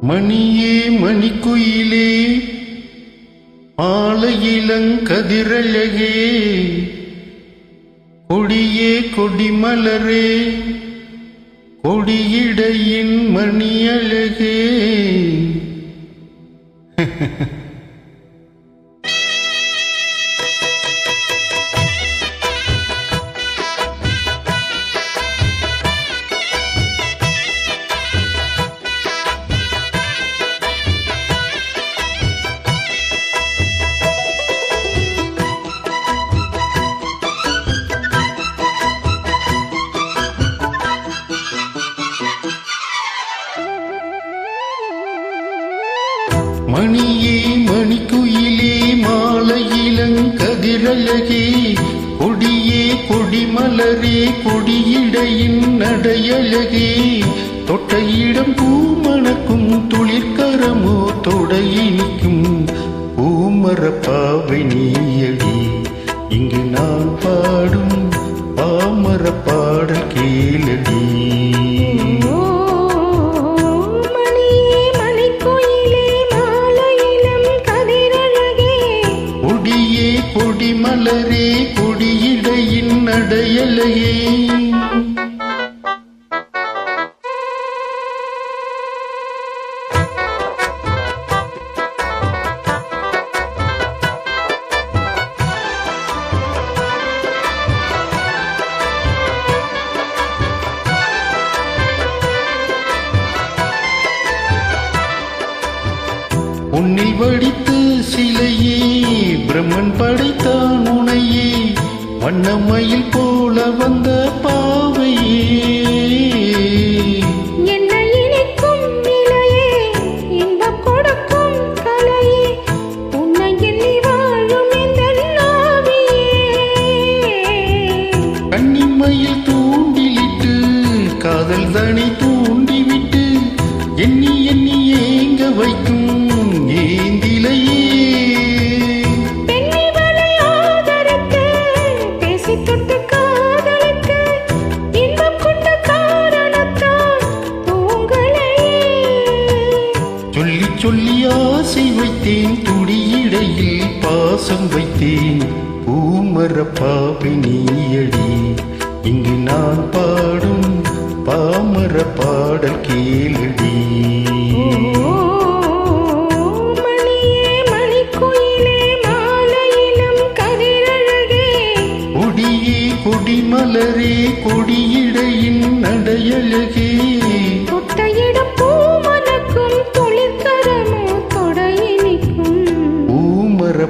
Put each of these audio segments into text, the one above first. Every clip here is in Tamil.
மணியே மணிக்குயிலே ஆலையிலங்கதிரழகே கொடியே கொடிமலரே கொடியிடையின் மணியழகே. மாலையிலங்கதிரழகே கொடியே கொடிமலரே கொடியிடையின் நடையழகே. தொட்டையிடம் பூமணக்கும் துளிர்கரமோ தொடையினிக்கும் பூமரப்பாவை நீயடி. இங்கு நான் பாடும் பாமர பாடல் கேளடி. மலரே கொடியிடையின் அடையலையே உன்னில் வடித்து சிலையே பிரம்மன் படைத்தான் உனையே வண்ணமயில் போல வந்த பாவையே. கன்னிமயில் தூண்டிலிட்டு காதல் தனி தூண்டிவிட்டு எண்ணி எண்ணி ஏங்க வைக்கும் சொல்லி ஆசை வைத்தேன். துடியிடையில் பாசம் வைத்தேன். பூமர பாவை நீயடி. இங்கு நான் பாடும் பாமர பாடல் கேளடி. கொடிமலரே கொடியிடையின் நடையழகே.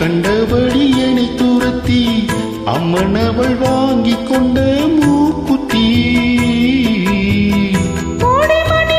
கண்டபடி என்னை துரத்தி அம்மன் அவள் வாங்கி கொண்ட மூக்குத்தி. கோடி மணி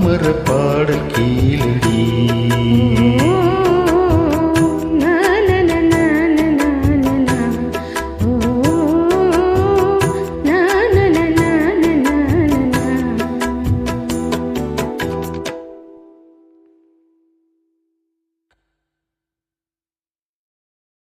பாமர பாடல் கீழடி.